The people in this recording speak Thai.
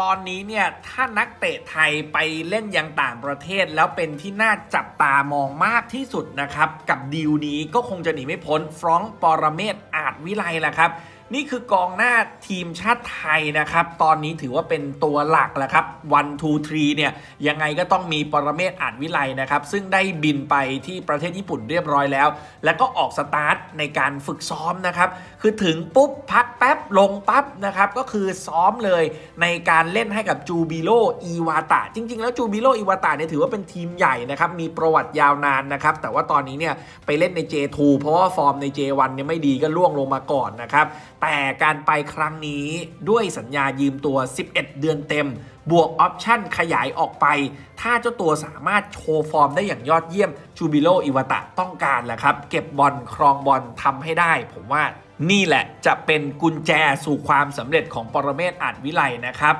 ตอนนี้เนี่ยถ้านักเตะไทยไปเล่นยังต่างประเทศ แล้วเป็นที่น่าจับตามองมากที่สุดนะครับ กับดีลนี้ก็คงจะหนีไม่พ้นฟรองก์ปรเมศอาจวิไลแหละครับ นี่คือกองหน้าทีมชาติไทยนะครับ ตอนนี้ถือว่าเป็นตัวหลักแล้วครับ one two three เนี่ย ยังไงก็ต้องมีปรเมศอาจวิไลนะครับ ซึ่งได้บินไปที่ประเทศญี่ปุ่นเรียบร้อยแล้ว แล้วก็ออกสตาร์ทในการฝึกซ้อมนะครับ คือถึงปุ๊บ พักแป๊บ ลงปั๊บนะครับ ก็คือซ้อมเลยในการเล่นให้กับจูบิโลอีวาตะจริง ๆ แล้วจูบิโลอีวาตะเนี่ยถือว่าเป็นทีมใหญ่นะครับมีประวัติยาวนานนะครับแต่ว่าตอนนี้เนี่ยไปเล่นใน J2 เพราะว่าฟอร์มใน J1 เนี่ยไม่ดีก็ล่วงลงมาก่อนนะครับแต่การไปครั้งนี้ด้วยสัญญายืมตัว 11 เดือนเต็ม บวกออปชั่นขยายออกไป ถ้าเจ้าตัวสามารถโชว์ฟอร์มได้อย่างยอดเยี่ยมจูบิโลอิวาตะต้องการแหละครับ เก็บบอลครองบอลทำให้ได้ ผมว่านี่แหละจะเป็นกุญแจสู่ความสำเร็จของปรเมศอาจวิไลนะครับ